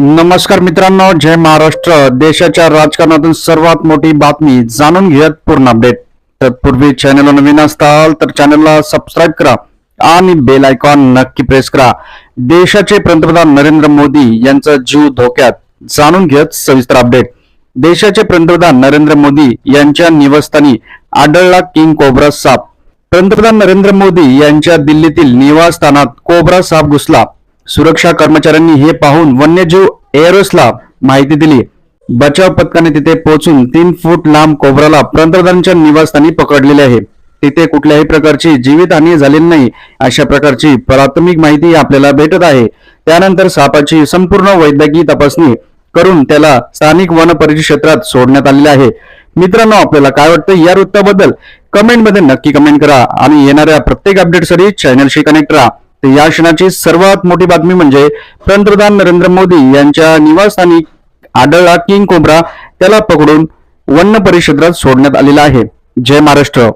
नमस्कार मित्रांनो जय महाराष्ट्र. देशाच्या राजकारणातून सर्वात मोठी बातमी जाणून घेत पूर्ण अपडेट तत्पूर्वी चॅनल नवीन असताल तर चॅनलला सबस्क्राईब करा आणि बेल आयकॉन नक्की प्रेस करा. देशाचे पंतप्रधान नरेंद्र मोदी यांचा जीव धोक्यात. जाणून घेत सविस्तर अपडेट देशाचे पंतप्रधान नरेंद्र मोदी यांच्या निवासस्थानी आढळला किंग कोब्रा साप. पंतप्रधान नरेंद्र मोदी यांच्या दिल्लीतील निवासस्थानात कोब्रा साप घुसला. सुरक्षा कर्मचाऱ्यांनी हे पाहून वन्यजीव एअरोसला माहिती दिली. बचाव पथकाने तिथे पोहोचून तीन फूट लांब कोबराला पंतप्रधानांच्या निवासस्थानी पकडलेले आहे. तिथे कुठल्याही प्रकारची जीवितहानी झालेली नाही. अशा प्रकारची प्राथमिक माहिती आपल्याला भेटत आहे. त्यानंतर सापाची संपूर्ण वैद्यकीय तपासणी करून त्याला स्थानिक वन परिक्षेत्रात सोडण्यात आलेले आहे. मित्रांनो आपल्याला काय वाटतं या वृत्ताबद्दल? कमेंटमध्ये नक्की कमेंट करा. आणि येणाऱ्या प्रत्येक अपडेटसाठी चॅनलशी कनेक्ट राहा. तर या क्षणाची सर्वात मोठी बातमी म्हणजे पंतप्रधान नरेंद्र मोदी यांच्या निवासस्थानी आढळला किंग कोब्रा त्याला पकडून वन्य परिक्षेत्रात सोडण्यात आलेला आहे. जय महाराष्ट्र.